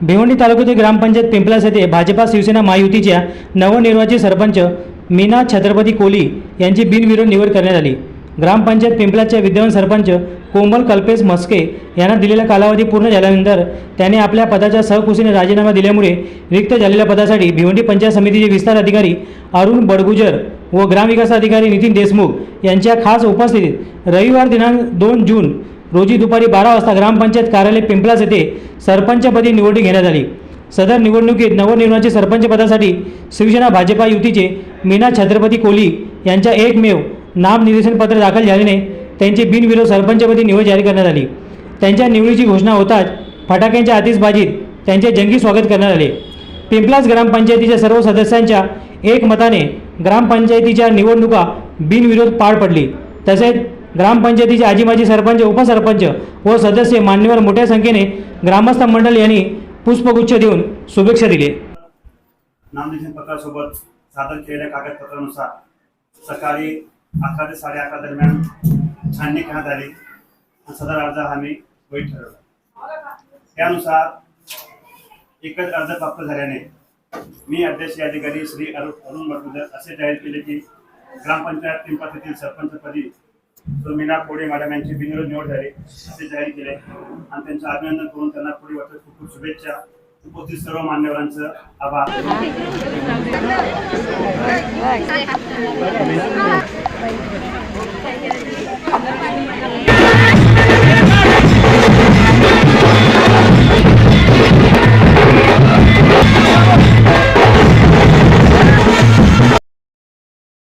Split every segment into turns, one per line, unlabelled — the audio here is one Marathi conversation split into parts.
भिवंडी तालुक्यातील ग्रामपंचायत पिंपलास येथे भाजपा शिवसेना महायुतीच्या नवनिर्वाचित सरपंच मीना छत्रपती कोली यांची बिनविरोध निवड करण्यात आली. ग्रामपंचायत पिंपलासच्या विद्यमान सरपंच कोमल कल्पेश मस्के यांना दिलेला कालावधी पूर्ण झाल्यानंतर त्याने आपल्या पदाच्या सहकुशीने राजीनामा दिल्यामुळे रिक्त झालेल्या पदासाठी भिवंडी पंचायत समितीचे विस्तार अधिकारी अरुण बडगुजर व ग्रामविकास अधिकारी नितीन देशमुख यांच्या खास उपस्थितीत रविवार दिनांक दोन जून रोजी दुपारी बारा वाजता ग्रामपंचायत कार्यालय पिंपलास येथे सरपंचपदी निवडणूक घेण्यात आली. सदर निवडणुकीत नवनिर्वाचित सरपंच पदासाठी शिवसेना भाजपा युतीचे मीना छत्रपती कोली यांच्या एकमेव नामनिर्देशनपत्र दाखल झाल्याने त्यांची बिनविरोध सरपंचपदी निवड जाहीर करण्यात आली. त्यांच्या निवडीची घोषणा होताच फटाक्यांच्या आतिषबाजीत त्यांचे जंगी स्वागत करण्यात आले. पिंपलास ग्रामपंचायतीच्या सर्व सदस्यांच्या एकमताने ग्रामपंचायतीच्या निवडणुका बिनविरोध पार पडली. तसेच ग्रामपंचायतीचे आजी माजी सरपंच उपसरपंच व सदस्य मान्यवर मोठ्या संख्येने ग्रामस्थ मंडळ यांनी पुष्पगुच्छ देऊन शुभेच्छा दिली.
नामनिर्देशन पत्रासोबत सादर केलेल्या कागदपत्रानुसार सकाळी अकरा ते साडे अकरा दरम्यान छाननी करण्यात आली. आणि सदर अर्ज हा मी वैध ठरवला. त्यानुसार एकच अर्ज प्राप्त झाल्याने मी अध्यक्ष अधिकारी श्री अरुण अरुण मडगुजर असे जाहीर केले की ग्रामपंचायत पिंपळातील सरपंचपदी मीना कोडे मॅडम यांची बिनविरोध निवड झाली असे जाहीर केले. आणि त्यांचं अभिनंदन करून त्यांना पुढे वाटत खूप खूप शुभेच्छा. उपस्थित सर्व मान्यवरांचं आभार.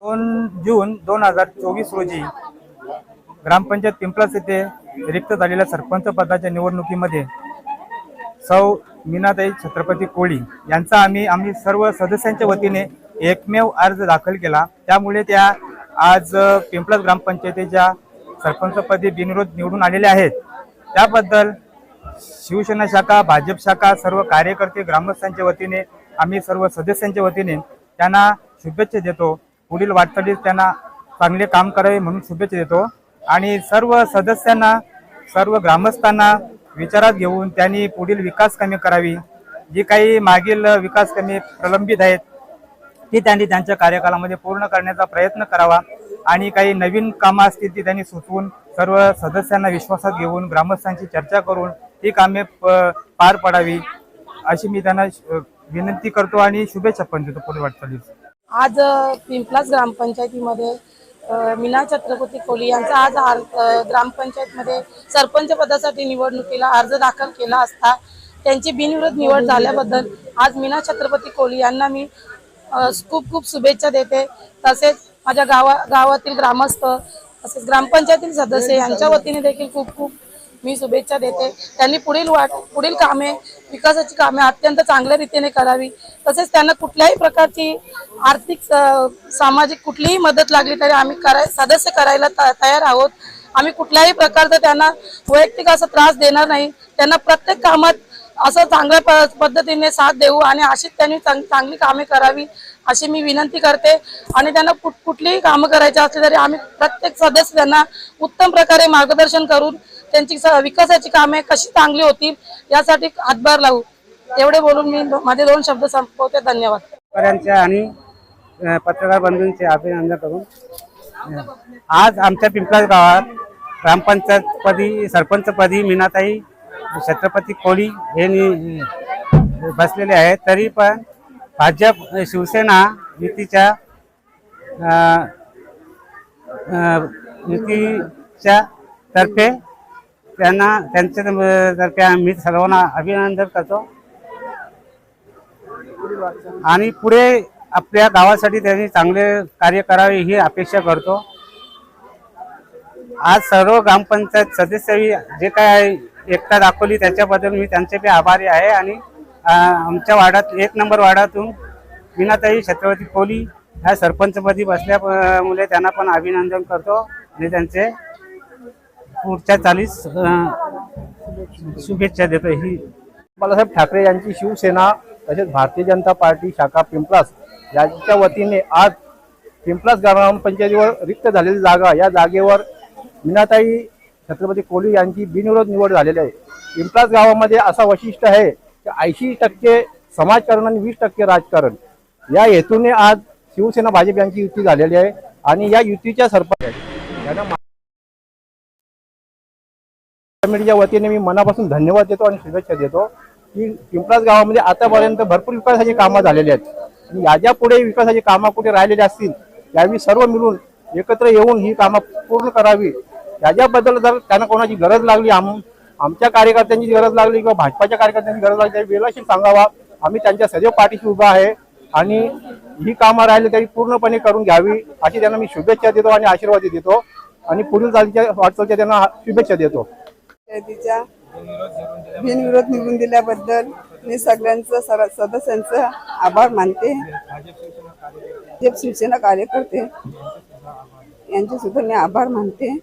दोन जून दोन हजार चोवीस रोजी ग्रामपंचायत पिंपळास येथे रिक्त झालेल्या सरपंच पदाच्या निवडणुकीमध्ये सौ मीनाताई छत्रपती कोळी यांचा आम्ही आम्ही सर्व सदस्यांच्या वतीने एकमेव अर्ज दाखल केला. त्यामुळे त्या आज पिंपळास ग्रामपंचायतीच्या सरपंचपदी बिनविरोध निवडून आलेले आहेत. त्याबद्दल शिवसेना शाखा भाजप शाखा सर्व कार्यकर्ते ग्रामस्थांच्या वतीने आम्ही सर्व सदस्यांच्या वतीने त्यांना शुभेच्छा देतो. पुढील वाटचालीत त्यांना चांगले काम करावे म्हणून शुभेच्छा देतो. आणि सर्व सदस्यांना सर्व ग्रामस्थांना विचारात घेऊन त्यांनी पुढील विकास कमी करावी. जी काही मागील विकास कमी प्रलंबित आहेत ती त्यांनी त्यांच्या कार्यकालामध्ये पूर्ण करण्याचा प्रयत्न करावा आणि काही नवीन कामं असतील ती त्यांनी सुचवून सर्व सदस्यांना विश्वासात घेऊन ग्रामस्थांची चर्चा करून ती कामे प- पार पडावी. अशी मी त्यांना विनंती करतो आणि शुभेच्छा पण देतो पुढे वाटचालीस.
आज पिंपलाच ग्रामपंचायतीमध्ये मीना छत्रपती कोली यांचा आज ग्रामपंचायतमध्ये सरपंच पदासाठी निवडणुकीला अर्ज दाखल केला असता त्यांची बिनविरोध निवड झाल्याबद्दल आज मीना छत्रपती कोली यांना मी खूप खूप शुभेच्छा देते. तसेच माझ्या गावा गावातील ग्रामस्थ तसेच ग्रामपंचायतील सदस्य यांच्या वतीने देखील खूप खूप मी शुभेच्छा देते. त्यांनी पुढील वाट पुढील कामे विकासाची कामे अत्यंत चांगल्या रीतीने करावी. तसेच त्यांना कुठल्याही प्रकारची आर्थिक सामाजिक कुठलीही मदत लागली तरी आम्ही कराय सदस्य करायला त- तयार आहोत. आम्ही कुठल्याही प्रकारचा त्यांना वैयक्तिक असा त्रास देणार नाही. त्यांना प्रत्येक कामात असं चांगल्या प- पद्धतीने साथ देऊ आणि अशीच त्यांनी चांग- चांगली कामे करावी अशी मी विनंती करते. आणि त्यांना कुठ कुठलीही कामं करायची असली तरी आम्ही प्रत्येक सदस्य त्यांना उत्तम प्रकारे मार्गदर्शन करून त्यांची स- विकासाची कामे कशी चांगली होतील यासाठी हातभार लावू. एवढे बोलून मी माझे दोन शब्द संपवते. धन्यवाद.
शेतकऱ्यांचे आणि पत्रकार बंधूंचे अभिनंदन करून आज आमच्या पिंपळा गावात ग्रामपंचायतपदी सरपंचपदी मीनाताई छत्रपती कोळी हे बसलेले आहेत. तरी पण भाजप शिवसेना युतीच्या युतीच्या तर्फे त्यांना त्यांच्यातर्फे मी सर्वांना अभिनंदन करतो. आणि पुढे आपल्या गावासाठी त्यांनी चांगले कार्य करावे ही अपेक्षा करतो. आज सर्व ग्रामपंचायत सदस्यही जे काय एकता दाखवली त्याच्याबद्दल मी त्यांचे बी आभारी आहे. आणि आमच्या वार्डात एक नंबर वार्डातून विनाताई छत्रपती कोली ह्या सरपंचपदी बसल्यामुळे त्यांना पण अभिनंदन करतो आणि त्यांचे पुढच्या चालीस शुभेच्छा देतो ही.
बाळासाहेब ठाकरे यांची शिवसेना तसेच भारतीय जनता पार्टी शाखा पिंपलास यांच्या वतीने आज पिंपलास ग्रामपंचायतीवर रिक्त झालेली जागा या जागेवर मीनाताई छत्रपती कोहली यांची बिनविरोध निवड झालेली आहे. पिंपलास गावामध्ये असा वैशिष्ट्य आहे की ऐंशी टक्के समाजकारण आणि वीस टक्के राजकारण. या हेतूने आज शिवसेना भाजप यांची युती झालेली आहे आणि या युतीच्या सरपंच यांना कमिटीच्या वतीने मी मनापासून धन्यवाद देतो आणि शुभेच्छा देतो की पिंपळास गावामध्ये आतापर्यंत भरपूर विकासाची कामं झालेली आहेत. आणि याच्यापुढे विकासाची कामं कुठे राहिलेली असतील यावेळी सर्व मिळून एकत्र येऊन ही कामं पूर्ण करावी. याच्याबद्दल जर त्यांना कोणाची गरज लागली आम आमच्या कार्यकर्त्यांची गरज लागली किंवा भाजपाच्या कार्यकर्त्यांची गरज लागली तरी वेळाशी सांगावा. आम्ही त्यांच्या सदैव पाठीशी उभा आहे आणि ही कामं राहिली तरी पूर्णपणे करून घ्यावी अशी त्यांना मी शुभेच्छा देतो आणि आशीर्वाद देतो. आणि पुढील चालच्या वाटचालच्या त्यांना शुभेच्छा देतो.
तिच्या बिनविरोध निवडून दिल्याबद्दल मी सगळ्यांचं सर सदस्यांचं आभार मानते. जे शिवसेना कार्यकर्ते यांचे सुद्धा मी आभार मानते.